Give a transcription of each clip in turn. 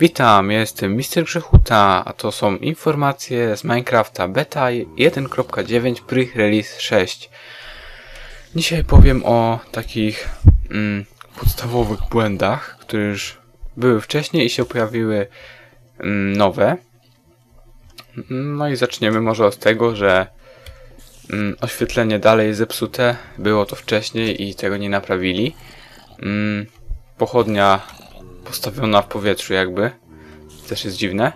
Witam, jestem Mister Grzechuta, a to są informacje z Minecrafta Beta 1.9 Pre-Release 6. Dzisiaj powiem o takich mm, podstawowych błędach, które już były wcześniej i się pojawiły mm, nowe. No i zaczniemy może od tego, że mm, oświetlenie dalej jest zepsute, było to wcześniej i tego nie naprawili. Mm, pochodnia postawiona w powietrzu jakby. Też jest dziwne.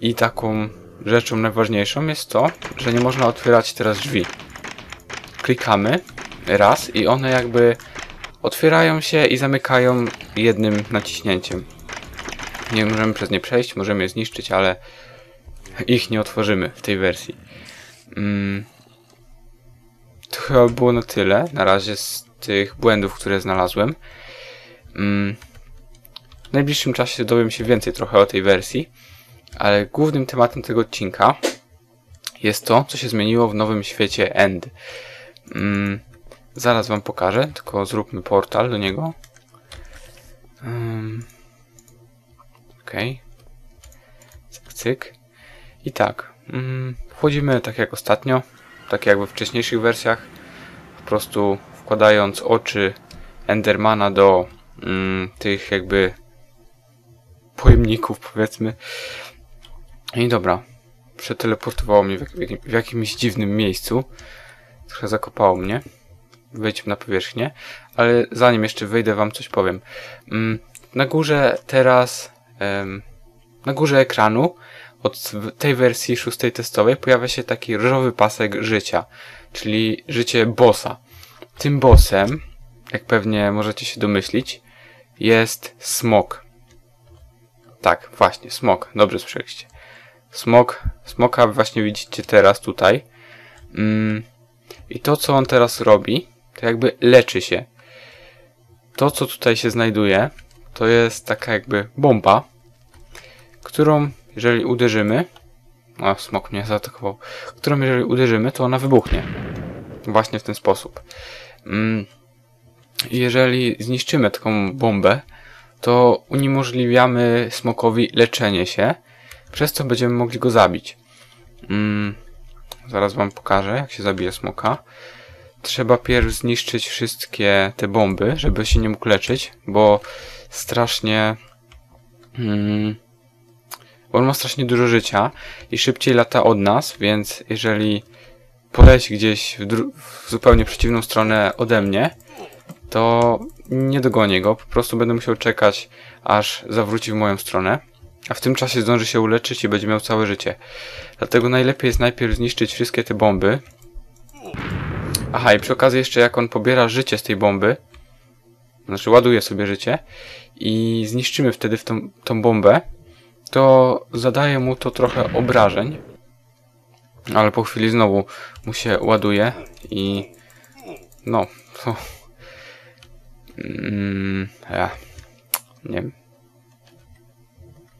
I taką rzeczą najważniejszą jest to, że nie można otwierać teraz drzwi. Klikamy raz i one jakby otwierają się i zamykają jednym naciśnięciem. Nie możemy przez nie przejść, możemy je zniszczyć, ale ich nie otworzymy w tej wersji. Mm. To chyba było na tyle na razie z tych błędów, które znalazłem. Mm. W najbliższym czasie dowiem się więcej trochę o tej wersji, ale głównym tematem tego odcinka jest to, co się zmieniło w nowym świecie End. Mm, zaraz wam pokażę, tylko zróbmy portal do niego. Um, Okej. Okay. Cyk, cyk. I tak. Mm, wchodzimy tak jak ostatnio, tak jak we wcześniejszych wersjach. Po prostu wkładając oczy Endermana do mm, tych jakby pojemników, powiedzmy. I dobra, przeteleportowało mnie w, jak, w jakimś dziwnym miejscu. Trochę zakopało mnie. Wejdźmy na powierzchnię. Ale zanim jeszcze wejdę, wam coś powiem. Mm, na górze teraz, na górze ekranu od tej wersji szóstej testowej pojawia się taki różowy pasek życia, czyli życie bossa. Tym bossem, jak pewnie możecie się domyślić, jest smok. Tak, właśnie, smok. Dobrze słyszeliście. Smok, smoka właśnie widzicie teraz tutaj. Mm, I to, co on teraz robi, to jakby leczy się. To, co tutaj się znajduje, to jest taka jakby bomba, którą jeżeli uderzymy, o, smok mnie zaatakował, którą jeżeli uderzymy, to ona wybuchnie. Właśnie w ten sposób. Mm, jeżeli zniszczymy taką bombę, to uniemożliwiamy smokowi leczenie się, przez co będziemy mogli go zabić. Mm, zaraz wam pokażę, jak się zabije smoka. Trzeba pierw zniszczyć wszystkie te bomby, żeby się nie mógł leczyć, bo strasznie... Mm, on ma strasznie dużo życia i szybciej lata od nas, więc jeżeli poleci gdzieś w, w zupełnie przeciwną stronę ode mnie, to nie dogonię go, po prostu będę musiał czekać, aż zawróci w moją stronę, a w tym czasie zdąży się uleczyć i będzie miał całe życie. Dlatego najlepiej jest najpierw zniszczyć wszystkie te bomby. Aha, i przy okazji jeszcze jak on pobiera życie z tej bomby, znaczy ładuje sobie życie i zniszczymy wtedy w tą, tą bombę, to zadaje mu to trochę obrażeń, ale po chwili znowu mu się ładuje i no, to Mm, ja. Nie wiem.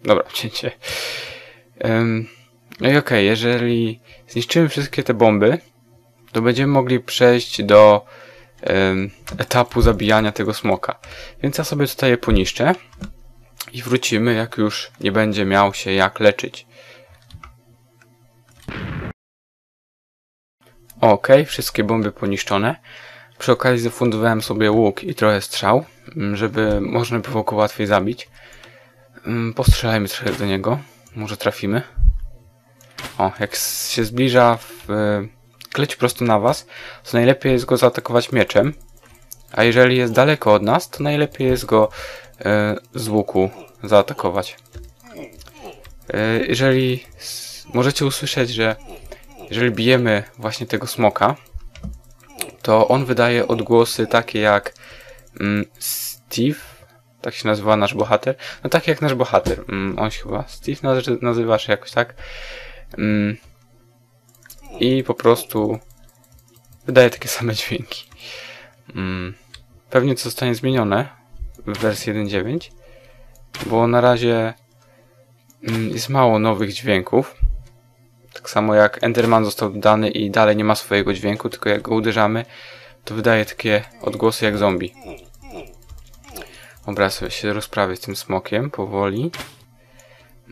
Dobra, cięcie. Um, no i okej, okay, jeżeli zniszczymy wszystkie te bomby, to będziemy mogli przejść do um, etapu zabijania tego smoka. Więc ja sobie tutaj je poniszczę i wrócimy, jak już nie będzie miał się jak leczyć. Ok, wszystkie bomby poniszczone. Przy okazji zafundowałem sobie łuk i trochę strzał, mm, żeby można było go łatwiej zabić. Mm, postrzelajmy trochę do niego. Może trafimy. O, jak się zbliża w kleć prosto na was, to najlepiej jest go zaatakować mieczem. A jeżeli jest daleko od nas, to najlepiej jest go e, z łuku zaatakować. E, jeżeli możecie usłyszeć, że jeżeli bijemy właśnie tego smoka, to on wydaje odgłosy takie jak mm, Steve, tak się nazywa nasz bohater, no tak jak nasz bohater, mm, on się chyba Steve nazy nazywa, jakoś tak. Mm, I po prostu wydaje takie same dźwięki. Mm, pewnie to zostanie zmienione w wersji 1.9, bo na razie mm, jest mało nowych dźwięków. Tak samo jak Enderman został dodany i dalej nie ma swojego dźwięku, tylko jak go uderzamy, to wydaje takie odgłosy jak zombie. Dobra, sobie się rozprawię z tym smokiem powoli.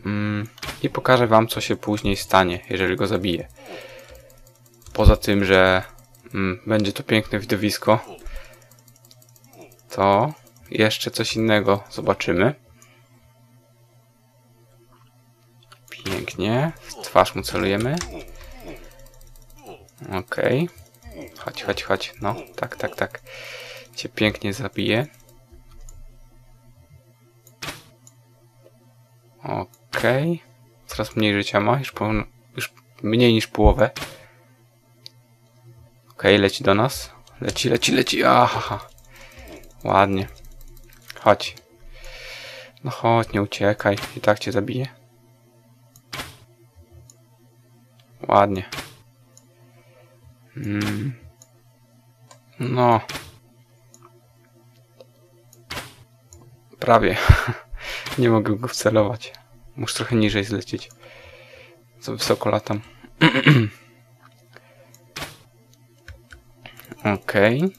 Mm, I pokażę wam, co się później stanie, jeżeli go zabiję. Poza tym, że mm, będzie to piękne widowisko, to jeszcze coś innego zobaczymy. Pięknie. Twarz mu celujemy. Okej. Okay. Chodź, chodź, chodź. No, tak, tak, tak. Cię pięknie zabije. Okej. Okay. Coraz mniej życia ma. Już, po, już mniej niż połowę. Okej, okay, leci do nas. Leci, leci, leci. Aha. Ładnie. Chodź. No chodź, nie uciekaj. I tak cię zabije. Ładnie. Mm. No. Prawie. nie mogę go wcelować. Muszę trochę niżej zlecieć. Za wysoko latam. Okej. Okay.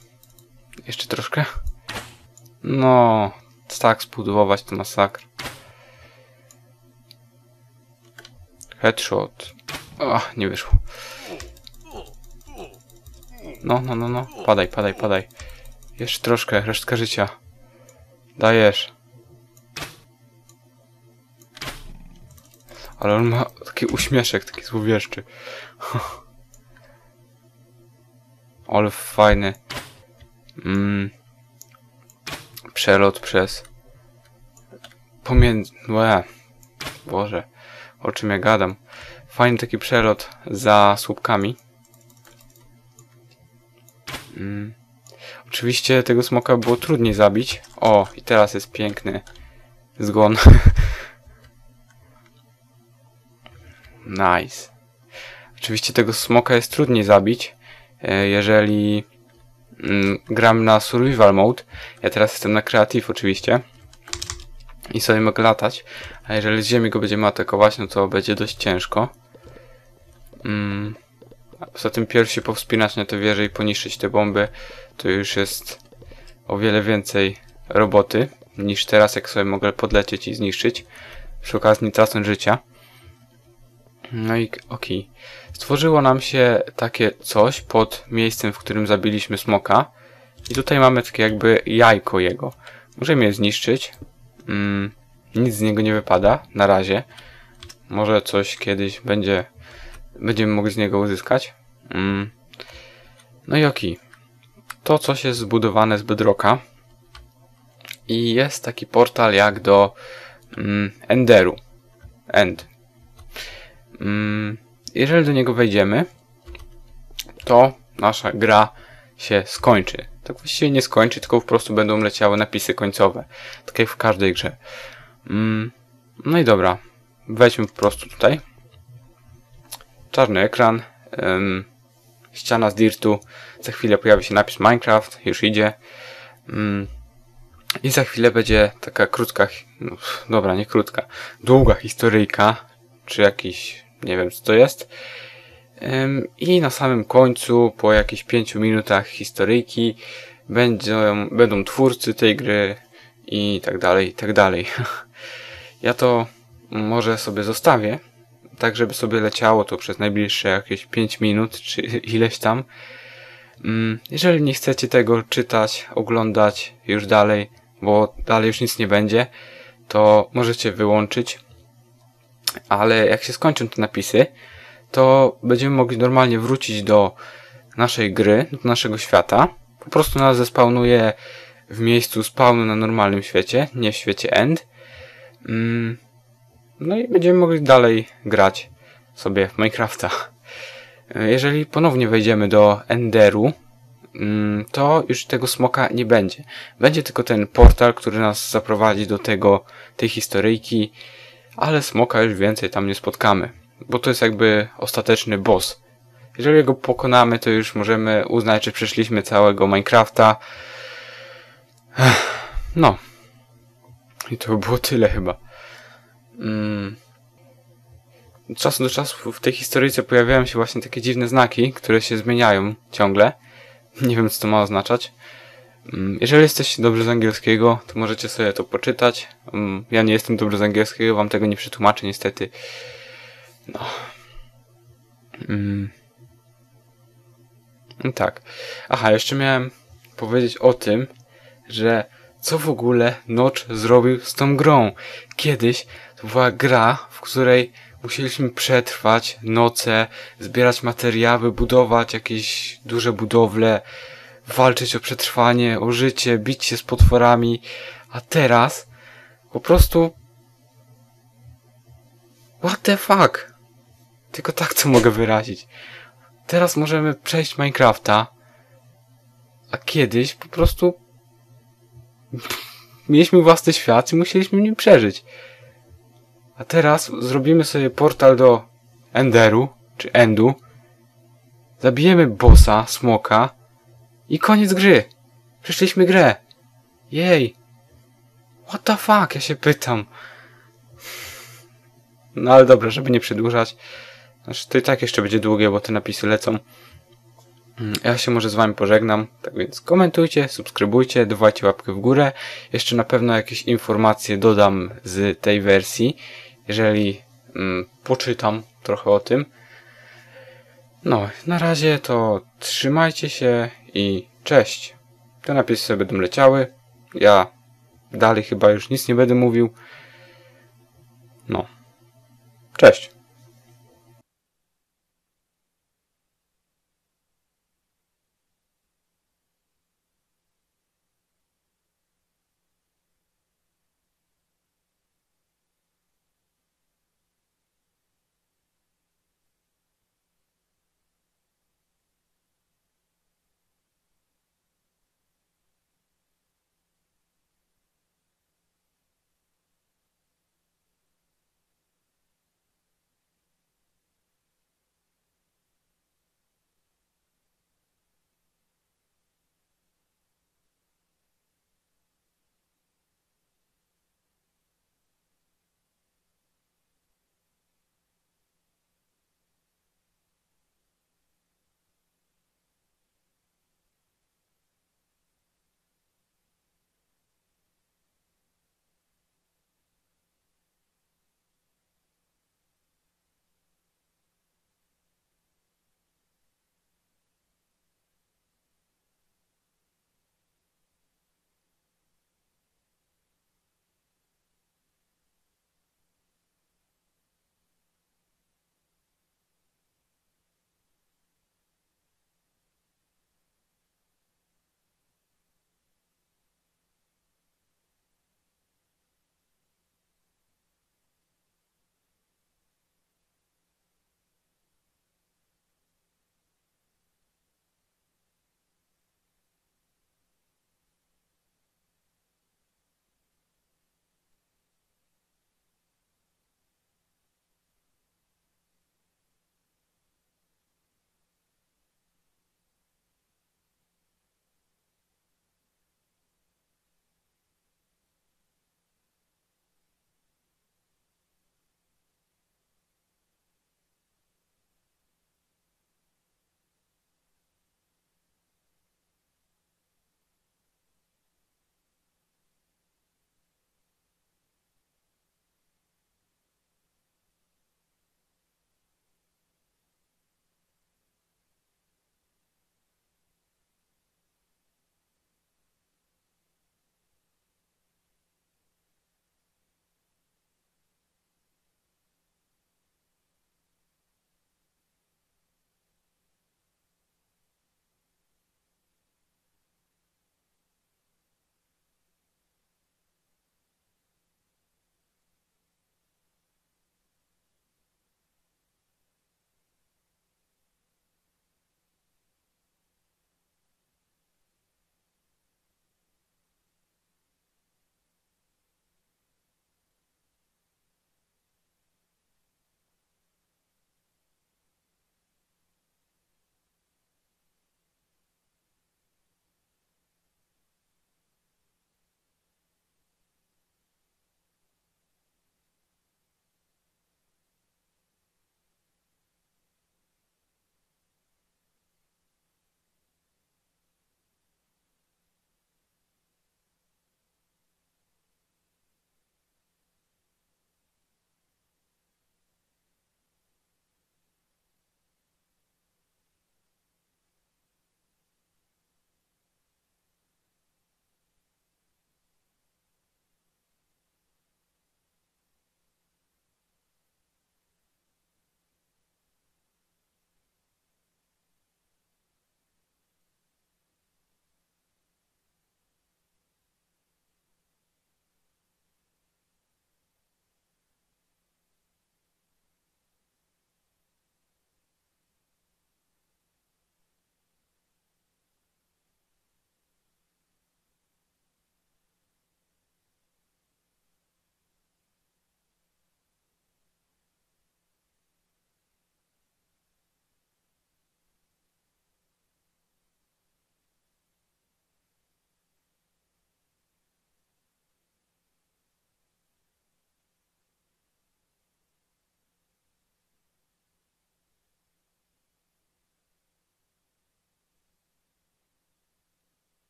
Jeszcze troszkę. No, tak zbudować to masakr. Headshot. Ach, nie wyszło. No, no, no, no. Padaj, padaj, padaj. Jeszcze troszkę, resztka życia. Dajesz. Ale on ma taki uśmieszek, taki złowieszczy. Ale fajny. Mm. Przelot przez... Pomiędzy... Boże. O czym ja gadam. Fajny taki przelot za słupkami. Mm. Oczywiście tego smoka było trudniej zabić. O, i teraz jest piękny zgon. nice. Oczywiście tego smoka jest trudniej zabić, e, jeżeli mm, gram na survival mode. Ja teraz jestem na creative oczywiście. I sobie mogę latać. A jeżeli z ziemi go będziemy atakować, no to będzie dość ciężko. Mm. Poza tym pierwszy się powspinać na tę wieżę i poniszczyć te bomby, to już jest o wiele więcej roboty niż teraz, jak sobie mogę podlecieć i zniszczyć. Przy okazji tracąc życia. No i okej. Okay. Stworzyło nam się takie coś pod miejscem, w którym zabiliśmy smoka. I tutaj mamy takie jakby jajko jego. Możemy je zniszczyć. Mm, nic z niego nie wypada na razie. Może coś kiedyś będzie będziemy mogli z niego uzyskać. Mm. No i oki. To coś jest zbudowane z bedrocka. I jest taki portal jak do mm, Enderu. End. Mm, jeżeli do niego wejdziemy, to nasza gra się skończy. Tak właściwie nie skończy, tylko po prostu będą leciały napisy końcowe. Tak jak w każdej grze. No i dobra. Wejdźmy po prostu tutaj czarny ekran, ym, ściana z dirtu, za chwilę pojawi się napis Minecraft, już idzie. Ym, I za chwilę będzie taka krótka, no, dobra, nie krótka, długa historyjka, czy jakiś, nie wiem co to jest. Ym, I na samym końcu, po jakichś 5 minutach historyjki, będą, będą twórcy tej gry i tak dalej, i tak dalej. Ja to może sobie zostawię, tak żeby sobie leciało to przez najbliższe jakieś 5 minut, czy ileś tam. Mm, jeżeli nie chcecie tego czytać, oglądać już dalej, bo dalej już nic nie będzie, to możecie wyłączyć. Ale jak się skończą te napisy, to będziemy mogli normalnie wrócić do naszej gry, do naszego świata. Po prostu nas zespawnuje w miejscu spawnu na normalnym świecie, nie w świecie end. No i będziemy mogli dalej grać sobie w Minecrafta. Jeżeli ponownie wejdziemy do Enderu, mm, to już tego smoka nie będzie. Będzie tylko ten portal, który nas zaprowadzi do tego, tej historyjki, ale smoka już więcej tam nie spotkamy, bo to jest jakby ostateczny boss. Jeżeli go pokonamy, to już możemy uznać, że przeszliśmy całego Minecrafta. No. I to by było tyle chyba. Mm. Od czasu do czasu w tej historyjce pojawiają się właśnie takie dziwne znaki, które się zmieniają ciągle. Nie wiem, co to ma oznaczać. Mm, Jeżeli jesteście dobrzy z angielskiego, to możecie sobie to poczytać. Mm, Ja nie jestem dobry z angielskiego, wam tego nie przetłumaczę niestety. No. Mm. Tak. Aha, jeszcze miałem powiedzieć o tym, że co w ogóle Notch zrobił z tą grą. Kiedyś to była gra, w której musieliśmy przetrwać noce, zbierać materiały, budować jakieś duże budowle, walczyć o przetrwanie, o życie, bić się z potworami, a teraz po prostu what the fuck? Tylko tak to mogę wyrazić. Teraz możemy przejść Minecrafta, a kiedyś po prostu mieliśmy własny świat i musieliśmy nim przeżyć. A teraz zrobimy sobie portal do Enderu, czy Endu. Zabijemy bossa, smoka i koniec gry. Przeszliśmy grę. Jej. What the fuck, ja się pytam. No ale dobra, żeby nie przedłużać. Znaczy to i tak jeszcze będzie długie, bo te napisy lecą. Mm, Ja się może z wami pożegnam, tak więc komentujcie, subskrybujcie, dawajcie łapkę w górę. Jeszcze na pewno jakieś informacje dodam z tej wersji, jeżeli mm, poczytam trochę o tym. No, na razie to trzymajcie się i cześć. Te napisy sobie będą leciały. Ja dalej chyba już nic nie będę mówił. No. Cześć.